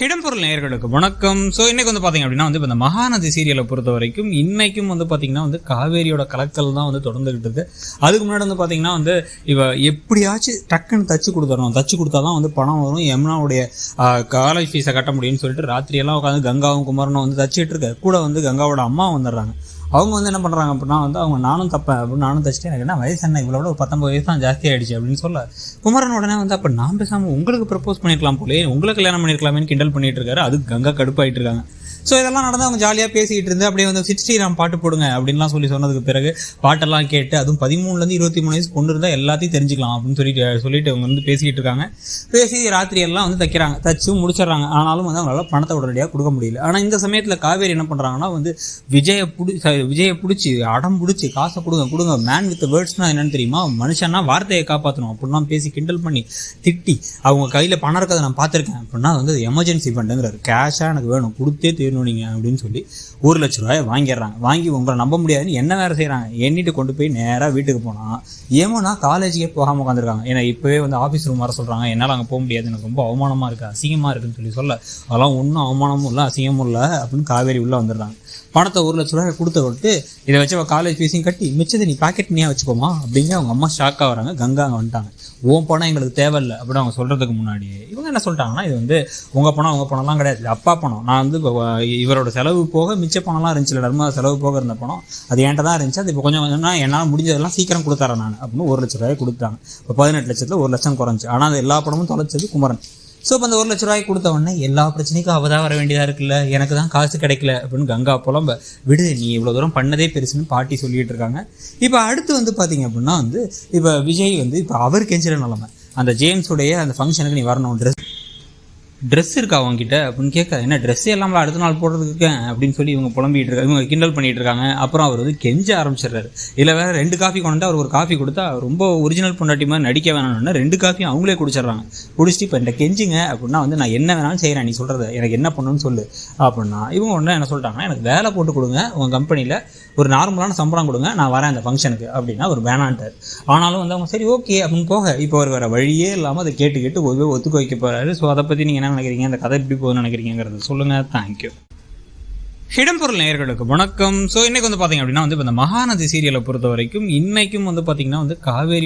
இடம்பொருள் நேயர்களுக்கு வணக்கம். ஸோ இன்னைக்கு வந்து பார்த்தீங்க அப்படின்னா வந்து இப்போ இந்த மகாநதி சீரியலை பொறுத்த வரைக்கும் இன்னைக்கும் வந்து பார்த்தீங்கன்னா வந்து காவேரியோட கலக்கல் தான் வந்து தொடர்ந்துகிட்டு இருக்கு. அதுக்கு முன்னாடி வந்து பார்த்தீங்கன்னா வந்து இப்போ எப்படியாச்சும் டக்குன்னு தச்சு கொடுத்துடணும். தச்சு கொடுத்தா தான் வந்து பணம் வரும். யமுனாவுடைய காலேஜ் ஃபீஸை கட்ட முடியும்னு சொல்லிட்டு ராத்திரியெல்லாம் உட்காந்து கங்காவும் குமரனும் வந்து தச்சுட்டு இருக்க கூட வந்து கங்காவோட அம்மா வந்துடுறாங்க. அவங்க வந்து என்ன பண்ணுறாங்க அப்படின்னா வந்து அவங்க நானும் தப்பேன் அப்படின்னு நானும் தச்சுட்டு எனக்கு என்ன வயசு என்ன? இவ்வளோ ஒரு பத்தொம்பது வயசு தான் ஜாஸ்தி ஆயிடுச்சு அப்படின்னு சொல்ல. குமரன் உடனே வந்து அப்போ நான் பேசாமல் உங்களுக்கு ப்ரப்போஸ் பண்ணியிருக்கலாம் போலே உங்களுக்கு கல்யாணம் பண்ணியிருக்கலாமேன்னு கிண்டல் பண்ணிட்டு இருக்காரு. அது கங்கா கடுப்பாயிட்டு இருக்காங்க. ஸோ இதெல்லாம் நடந்து அவங்க ஜாலியாக பேசிக்கிட்டு இருந்து அப்படியே வந்து சிட் ஸ்ரீராம் பாட்டு போடுங்க அப்படின்லாம் சொல்லி சொன்னதுக்கு பிறகு பாட்டெல்லாம் கேட்டு அதுவும் பதிமூணுலேருந்து இருபத்தி மூணு வயசு கொண்டு இருந்தால் எல்லாத்தையும் தெரிஞ்சுக்கலாம் அப்படின்னு சொல்லிட்டு சொல்லிட்டு அவங்க வந்து பேசிக்கிட்டு இருக்காங்க. பேசி ராத்திரி எல்லாம் வந்து தைக்கிறாங்க. தச்சு முடிச்சிடுறாங்க. ஆனாலும் வந்து அவங்களால பணத்தை உடனடியாக கொடுக்க முடியல. ஆனால் இந்த சமயத்தில் காவேரி என்ன பண்ணுறாங்கன்னா வந்து விஜயை பிடி விஜயை பிடிச்சி அடம் பிடிச்சி காசை கொடுங்க கொடுங்க மேன் வித் வேர்ட்ஸ்னால் என்னென்னு தெரியுமா? மனுஷன்னா வார்த்தையை காப்பாற்றணும் அப்படிலாம் பேசி கிண்டல் பண்ணி திட்டி அவங்க கையில் பணம் இருக்கிறத நான் பார்த்துருக்கேன். அப்படின்னா வந்து எமர்ஜென்சி ஃபண்டுங்கிறார் கேஷாக எனக்கு வேணும். கொடுத்தே தீரணும் நீங்கள் அப்படின்னு சொல்லி ஒரு லட்ச ரூபாயை வாங்கிடுறாங்க. வாங்கி உங்களை நம்ப முடியாதுன்னு என்ன வேறு செய்கிறாங்க எண்ணிட்டு கொண்டு போய் நேராக வீட்டுக்கு போனால் ஏமோனா காலேஜுக்கே போகாமல் உட்காந்துருக்காங்க ஏன்னா இப்போவே வந்து ஆஃபீஸ் ரூம் வர சொல்கிறாங்க என்னால் அங்கே போக முடியாது. எனக்கு ரொம்ப அவமானமாக இருக்குது அசிங்கமாக இருக்குன்னு சொல்லி சொல்ல. அதெல்லாம் ஒன்றும் அவமானமும் இல்லை அசிங்கமும் இல்லை அப்படின்னு காவேரி உள்ளே வந்துடுறாங்க. பணத்தை ஒரு லட்ச ரூபாய் கொடுத்து விட்டு இதை வச்சு அவள் காலேஜ் ஃபீஸையும் கட்டி மிச்சத்தை நீ பாக்கெட் நீயே வச்சுக்கோமா அப்படிங்க அவங்க அம்மா ஷாக்காக வராங்க. கங்கா அங்கே வந்துட்டாங்க. உன் பணம் எங்களுக்கு தேவையில்லை அப்படின்னு அவங்க சொல்கிறதுக்கு முன்னாடி இவங்க என்ன சொல்லிட்டாங்கன்னா இது வந்து உங்கள் பணம் உங்கள் பணம்லாம் கிடையாது. அப்பா பணம். நான் வந்து இவரோட செலவு போக மிச்ச பணம்லாம் இருந்துச்சு நர்மதா செலவு போக இருந்த பணம் அது என்கிட்ட தான் இருந்துச்சு. அது இப்போ கொஞ்சம் கொஞ்சம்னா என்னால் முடிஞ்சதெல்லாம் சீக்கிரம் கொடுத்துறேன் நான். அப்படின்னு ஒரு லட்ச ரூபாய் கொடுத்தாங்க. இப்போ பதினெட்டு லட்சத்தில் ஒரு லட்சம் குறைஞ்சி. ஆனால் அது எல்லா பணமும் தொலைச்சது குமரன். ஸோ இப்போ அந்த ஒரு லட்ச ரூபாய் கொடுத்த உடனே எல்லா பிரச்சனைக்கும் அவள் தான் வர வேண்டியதாக இருக்குல்ல? எனக்கு தான் காசு கிடைக்கல. அப்படின்னு கங்கா புலம்ப விடு நீ இவ்வளோ தூரம் பண்ணதே பெருசுன்னு பாட்டி சொல்லிட்டு இருக்காங்க. இப்போ அடுத்து வந்து பார்த்தீங்க அப்படின்னா வந்து இப்போ விஜய் வந்து இப்போ அவர் கெஞ்சிற நிலமை. அந்த ஜேம்ஸுடைய அந்த ஃபங்க்ஷனுக்கு நீ வரணும் ட்ரெஸ் ட்ரெஸ் இருக்கா அவங்ககிட்ட அப்படின்னு கேட்க என்ன ட்ரெஸ் இல்லாமல் அடுத்த நாள் போடுறதுக்கு? அப்படின்னு சொல்லி இவங்க புலம்பிட்டு இருக்காங்க. இவங்க கிண்டல் பண்ணிட்டு இருக்காங்க. அப்புறம் அவர் வந்து கெஞ்ச ஆரம்பிச்சிடுறாரு. இதில் வேற ரெண்டு காஃபி கொண்டு அவர் ஒரு காஃபி கொடுத்தா ரொம்ப ஒரிஜினல் பொண்டாட்டி மாதிரி நடிக்க வேணாம்னு ரெண்டு காஃபியும் அவங்களே குடிச்சிடுறாங்க. குடிச்சிட்டு இப்போ இந்த கெஞ்சுங்க. அப்படின்னா வந்து நான் என்ன வேணாலும் செய்கிறேன் நீ சொல்கிறது எனக்கு என்ன பண்ணணும்னு சொல்லு. அப்படின்னா இவங்க உடனே என்ன சொல்லிட்டாங்கன்னா எனக்கு வேலை போட்டு கொடுங்க. உங்கள் கம்பெனியில் ஒரு நார்மலான சம்பளம் கொடுங்க. நான் வரேன் அந்த ஃபங்க்ஷனுக்கு அப்படின்னா ஒரு வேணான்ட்டார். ஆனாலும் வந்து அவங்க சரி ஓகே அப்படின்னு போக இப்போ ஒரு வேறு வழியே இல்லாமல் அதை கேட்டு கேட்டு ஒரு ஒத்துக்க வைக்க போகிறாரு ஸோ அதை பற்றி நீங்கள் என்ன நினைக்கிறீங்க? அந்த கதை எப்படி போகுதுன்னு நினைக்கிறீங்கிறது சொல்லுங்கள் தேங்க்யூ இடம்பொருள் நேயர்களுக்கு வணக்கம். ஸோ இன்றைக்கி வந்து பார்த்தீங்க அப்படின்னா வந்து இப்போ இந்த மகாநதி சீரியலை பொறுத்த வரைக்கும் இன்றைக்கும் வந்து பார்த்தீங்கன்னா வந்து காவேரி